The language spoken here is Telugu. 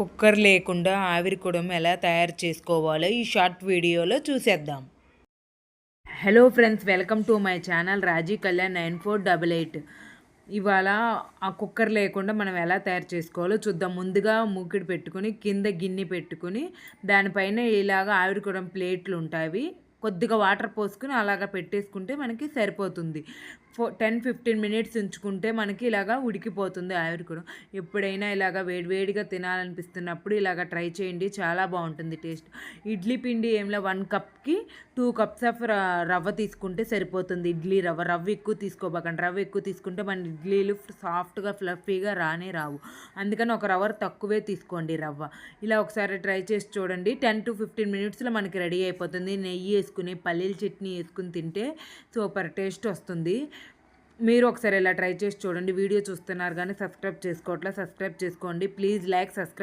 కుక్కర్ లేకుండా ఆవిరి కుడం ఎలా తయారు చేసుకోవాలో ఈ షార్ట్ వీడియోలో చూసేద్దాం. Hello friends welcome to my channel Raji Kalyan nine four double eight ఇవాళ ఆ కుక్కర్ లేకుండా మనం ఎలా తయారు చేసుకోవాలో చూద్దాం. ముందుగా మూకిడి పెట్టుకుని కింద గిన్నె పెట్టుకుని దానిపైన ఇలాగ ఆవిరి కుడం ప్లేట్లు ఉంటాయి. కొద్దిగా వాటర్ పోసుకుని అలాగ పెట్టేసుకుంటే మనకి సరిపోతుంది. ఫో టెన్ ఫిఫ్టీన్ మినిట్స్ ఉంచుకుంటే మనకి ఇలాగా ఉడికిపోతుంది ఆవిరి కూడా ఎప్పుడైనా ఇలాగ వేడివేడిగా తినాలనిపిస్తున్నప్పుడు ఇలాగ ట్రై చేయండి చాలా బాగుంటుంది టేస్ట్. ఇడ్లీ పిండి ఏంలో వన్ కప్కి టూ కప్స్ ఆఫ్ రవ్వ తీసుకుంటే సరిపోతుంది. ఇడ్లీ రవ్వ రవ్వ ఎక్కువ తీసుకోబోకండి. రవ్వ ఎక్కువ తీసుకుంటే మన ఇడ్లీలు సాఫ్ట్గా ఫ్లఫీగా రానే రావు. అందుకని ఒక రవ్వ తక్కువే తీసుకోండి రవ్వ. ఇలా ఒకసారి ట్రై చేసి చూడండి. టెన్ టు ఫిఫ్టీన్ మినిట్స్లో మనకి రెడీ అయిపోతుంది. నెయ్యి వేసుకుని పల్లీల చట్నీ వేసుకుని తింటే సూపర్ టేస్ట్ వస్తుంది. మీరు ఒకసారి ఇలా ట్రై చేసి చూడండి. వీడియో చూస్తున్నారు కానీ సబ్స్క్రైబ్ చేసుకోవట్లే సబ్స్క్రైబ్ చేసుకోండి. Please like subscribe